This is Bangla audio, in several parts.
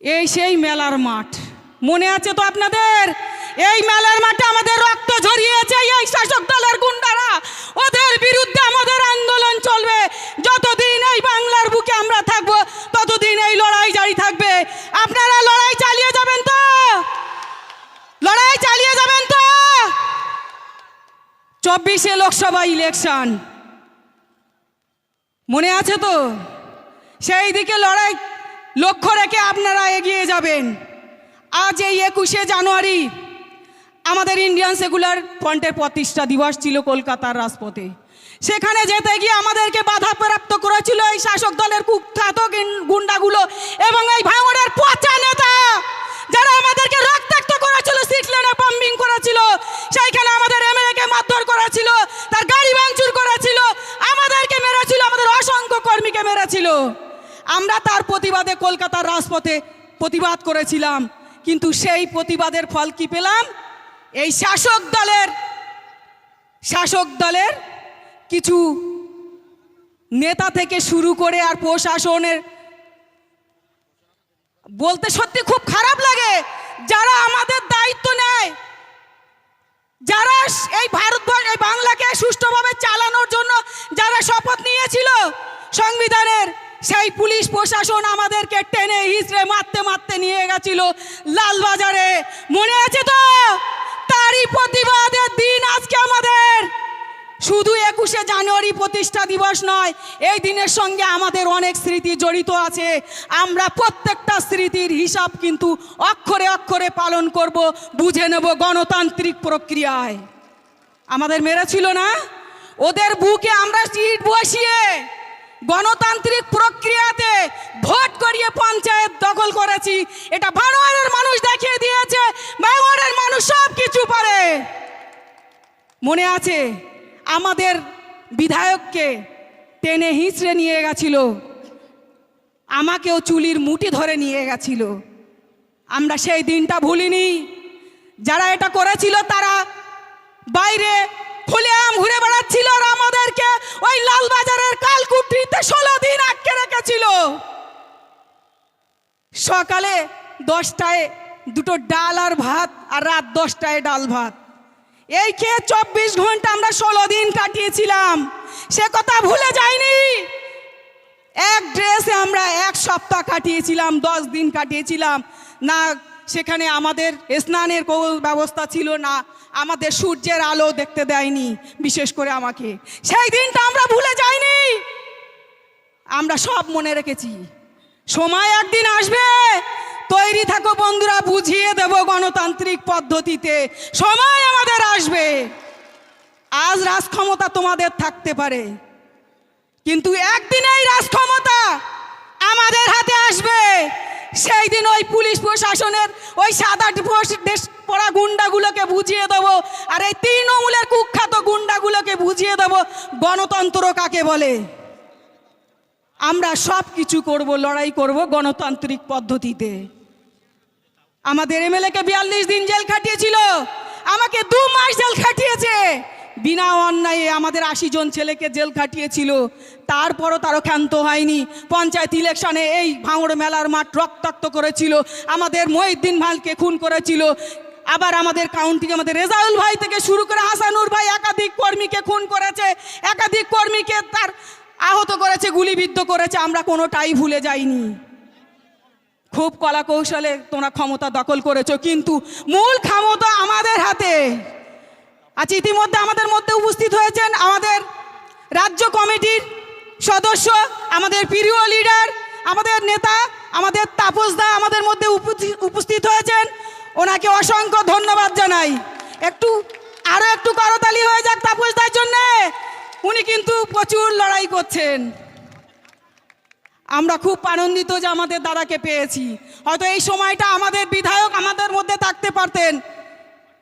এই সেই মেলার মাঠ। মনে আছে তো আপনাদের? এই মেলার মাঠে আমাদের রক্ত ঝরিয়েছে এই শাসক দলের গুন্ডারা। ওদের বিরুদ্ধে আমাদের আন্দোলন চলবে। যতদিন এই বাংলার বুকে আমরা থাকব, ততদিন এই লড়াই জারি থাকবে। আপনারা লড়াই চালিয়ে যাবেন তো? লড়াই চালিয়ে যাবেন তো? চব্বিশে লোকসভা ইলেকশন। মনে আছে তো? সেই দিকে লড়াই লক্ষ্য রেখে আপনারা এগিয়ে যাবেন। আজ এই একুশে জানুয়ারি আমাদের ইন্ডিয়ান সেকুলার ফ্রন্টের প্রতিষ্ঠা দিবস ছিল কলকাতার রাজপথে। সেখানে যেতে গিয়ে আমাদেরকে বাধাপ্রাপ্ত করেছিল এই শাসক দলের কুখ্যাত গুন্ডাগুলো এবং এই ভাঙনের পচা নেতা যারা আমাদেরকে রক্তাক্ত করেছিল সিট লেনে বম্বিং করেছিল, সেইখানে আমাদের এমএলএকে মারধর করেছিল, তার গাড়ি ভাঙচুর করেছিল, আমাদেরকে মেরেছিল, আমাদের অসংখ্য কর্মীকে মেরেছিল। আমরা তার প্রতিবাদে কলকাতার রাজপথে প্রতিবাদ করেছিলাম, কিন্তু সেই প্রতিবাদের ফল কি পেলাম? এই শাসক দলের শাসক দলের কিছু নেতা থেকে শুরু করে আর প্রশাসনের বলতে সত্যি খুব খারাপ লাগে, যারা আমাদের দায়িত্ব নেয়, যারা এই ভারতবর্ষ, এই বাংলাকে সুষ্ঠুভাবে চালানোর জন্য যারা শপথ নিয়েছিল সংবিধানের সেই পুলিশ প্রশাসন আমাদেরকে টেনে হিসড়ে মারতে মারতে নিয়ে গেছিল লালবাজারে। মনে আছে তো? তারই প্রতিবাদের দিন আজকে আমাদের। শুধু একুশে জানুয়ারি প্রতিষ্ঠা দিবস নয়, এই দিনের সঙ্গে আমাদের অনেক স্মৃতি জড়িত আছে। আমরা প্রত্যেকটা স্মৃতির হিসাব কিন্তু অক্ষরে অক্ষরে পালন করব, বুঝে নেব গণতান্ত্রিক প্রক্রিয়ায়। আমাদের মেরেছিল না? ওদের বুকে আমরা সিট বসিয়ে গণতান্ত্রিক প্রক্রিয়াতে ভোট করিয়ে পঞ্চায়েত দখল করেছি। এটা ভানোয়ারের মানুষ দেখিয়ে দিয়েছে ভানোয়ারের মানুষ সব কিছু পারে। মনে আছে, আমাদের বিধায়ককে টেনে হিঁচড়ে নিয়ে গেছিল, আমাকেও চুলির মুঠি ধরে নিয়ে গেছিল। আমরা সেই দিনটা ভুলিনি, যারা এটা করেছিল তারা বাইরে খুলে আম ঘুরে বেড়াচ্ছিল আর আমাদেরকে ওই লালবাজারের কালকুটরিতে ষোলো দিন আটকে রেখেছিল সকালে দশটায় দুটো ডাল আর ভাত আর রাত দশটায় ডাল ভাত। এই খেয়ে চব্বিশ ঘণ্টা আমরা ষোলো দিন কাটিয়েছিলাম। সে কথা ভুলে যাইনি। এক ড্রেসে আমরা এক সপ্তাহ কাটিয়েছিলাম, দশ দিন কাটিয়েছিলাম। না, সেখানে আমাদের স্নানের ব্যবস্থা ছিল না। আমাদের সূর্যের আলো দেখতে দেয়নি, বিশেষ করে আমাকে। সেই দিনটা আমরা ভুলে যাইনি। আমরা সব মনে রেখেছি। সময় একদিন আসবে। তৈরি থাকো বন্ধুরা, বুঝিয়ে দেব গণতান্ত্রিক পদ্ধতিতে। সময় আমাদের আসবে। আজ রাজক্ষমতা তোমাদের থাকতে পারে। কিন্তু একদিন এই রাজক্ষমতা আমাদের হাতে আসবে। সেই দিন ওই পুলিশ প্রশাসনের ওই সাদা ড্রেস পরা গুন্ডাগুলোকে বুঝিয়ে দেবো। আর এই তৃণমূলের কুখ্যাত গুন্ডাগুলোকে বুঝিয়ে দেবো। গণতন্ত্র কাকে বলে? আমরা সব কিছু করব, লড়াই করব গণতান্ত্রিক পদ্ধতিতে। আমাদের এমএলএকে বিয়াল্লিশ দিন জেল খাটিয়েছিল, আমাকে দু মাস জেল খাটিয়েছে। বিনা অন্যায়ে আমাদের আশি জন ছেলেকে জেল খাটিয়েছিল, তারপরও তারও ক্ষান্ত হয়নি। পঞ্চায়েত ইলেকশনে এই ভাঙড় মেলার মাঠ রক্তাক্ত করেছিল, আমাদের মহিউদ্দিন ভাইকে খুন করেছিল। আবার আমাদের কাউন্টিকে আমাদের রেজাউল ভাই থেকে শুরু করে হাসানুর ভাই একাধিক কর্মীকে খুন করেছে, একাধিক কর্মীকে তার আহত করেছে, গুলিবিদ্ধ করেছে, আমরা কোনোটাই ভুলে যাইনি। খুব কলা কৌশলে তোমরা ক্ষমতা দখল করেছ, কিন্তু মূল ক্ষমতা আমাদের হাতে। আজ ইতিমধ্যে আমাদের মধ্যে উপস্থিত হয়েছেন আমাদের রাজ্য কমিটির সদস্য, আমাদের প্রিয় লিডার আমাদের নেতা, আমাদের তাপসদা আমাদের মধ্যে উপস্থিত হয়েছেন। ওনাকে অসংখ্য ধন্যবাদ জানাই। একটু, আরও একটু করতালি হয়ে যাক তাপসদার জন্যে। উনি কিন্তু প্রচুর লড়াই করছেন। আমরা খুব আনন্দিত যে আমাদের দাদাকে পেয়েছি। হয়তো এই সময়টা আমাদের বিধায়ক আমাদের মধ্যে থাকতে পারতেন।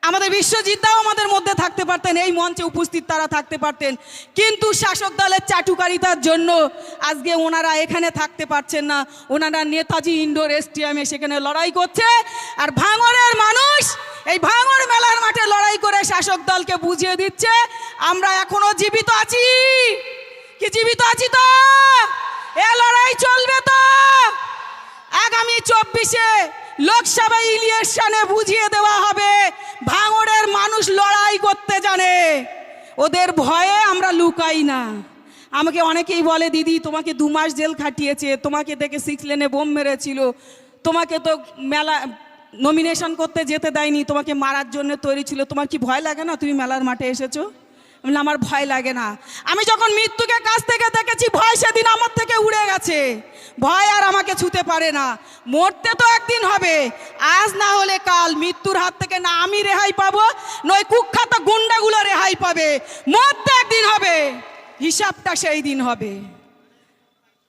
আমাদের বিশ্বজিৎদাও আমাদের মধ্যে থাকতে পারতেন। এই মঞ্চে উপস্থিত তারা থাকতে পারতেন। কিন্তু শাসক দলের চাটুকারিতার জন্য আজকে ওনারা এখানে থাকতে পারছেন না। ওনারা নেতাজি ইন্ডোর স্টেডিয়ামে সেখানে লড়াই করছে। আর ভাঙড়ের মানুষ এই ভাঙড় মেলার মাঠে লড়াই করে শাসক দলকে বুঝিয়ে দিচ্ছে, আমরা এখনও জীবিত আছি। কি জীবিত আছি তো? এ লড়াই চলবে তো? আগামী চব্বিশে লোকসভা ইলেকশনে বুঝিয়ে দেওয়া হবে, ভাঙড়ের মানুষ লড়াই করতে জানে। ওদের ভয়ে আমরা লুকাই না। আমাকে অনেকেই বলে, দিদি, তোমাকে দু মাস জেল খাটিয়েছে, তোমাকে দেখে সিক্স লেনে বোম মেরেছিল, তোমাকে তো মেলা নমিনেশন করতে যেতে দেয়নি, তোমাকে মারার জন্য তৈরি ছিল। তোমার কি ভয় লাগে না? তুমি মেলার মাঠে এসেছ? আমার ভয় লাগে না। আমি যখন মৃত্যুকে কাছ থেকে দেখেছি, ভয় সেদিন আমার থেকে উড়ে গেছে। ভয় আর আমাকে ছুতে পারে না। মরতে তো একদিন হবে। আজ না হলে কাল মৃত্যুর হাত থেকে না আমি রেহাই পাবো, নয় কুখ্যাত গুন্ডাগুলো রেহাই পাবে। মরতে একদিন হবে। হিসাবটা সেই দিন হবে।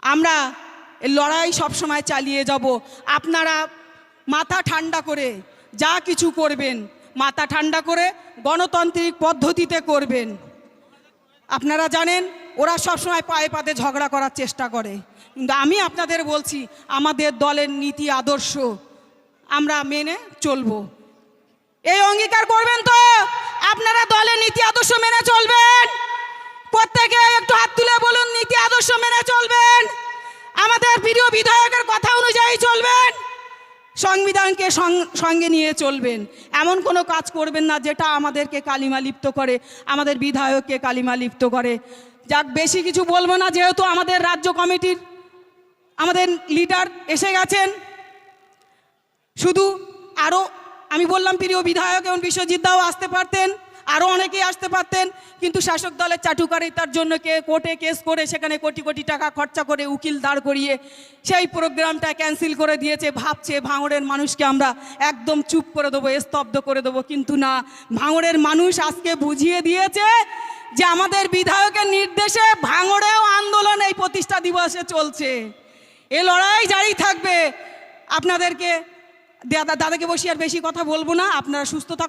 আমরা লড়াই সবসময় চালিয়ে যাব। আপনারা মাথা ঠান্ডা করে, যা কিছু করবেন, মাথা ঠান্ডা করে গণতান্ত্রিক পদ্ধতিতে করবেন। আপনারা জানেন, ওরা সবসময় পায়ে পাতে ঝগড়া করার চেষ্টা করে। কিন্তু আমি আপনাদের বলছি, আমাদের দলের নীতি আদর্শ, আমরা মেনে চলবো। এই অঙ্গীকার করবেন তো? আপনারা দলের নীতি আদর্শ মেনে চলবেন? প্রত্যেকে একটু হাত তুলে বলুন, নীতি আদর্শ মেনে চলবেন? আমাদের প্রিয় বিধায়কের কথা অনুযায়ী চলবেন? সংবিধানকে সঙ্গে নিয়ে চলবেন। এমন কোনো কাজ করবেন না যেটা আমাদেরকে কালিমা লিপ্ত করে, আমাদের বিধায়ককে কালিমা লিপ্ত করে। যাক, বেশি কিছু বলব না, যেহেতু আমাদের রাজ্য কমিটির, আমাদের লিডার এসে গেছেন। শুধু আরও আমি বললাম প্রিয় বিধায়ক এবং বিশ্বজিৎ দাও আসতে পারতেন। আরও অনেকেই আসতে পারতেন, কিন্তু শাসক দলের চাটুকারিতার জন্য কে কোর্টে কেস করে সেখানে কোটি কোটি টাকা খরচা করে উকিল দাঁড় করিয়ে সেই প্রোগ্রামটা ক্যান্সেল করে দিয়েছে, ভাবছে ভাঙড়ের মানুষকে আমরা একদম চুপ করে দেবো, স্তব্ধ করে দেবো। কিন্তু না, ভাঙড়ের মানুষ আজকে বুঝিয়ে দিয়েছে যে আমাদের বিধায়কের নির্দেশে ভাঙড়েও আন্দোলন এই প্রতিষ্ঠা দিবসে চলছে। এ লড়াই জারি থাকবে। আপনাদেরকে, দাদা, দাদাকে বসে আর বেশি কথা বলব না, আপনারা সুস্থ থাকুন।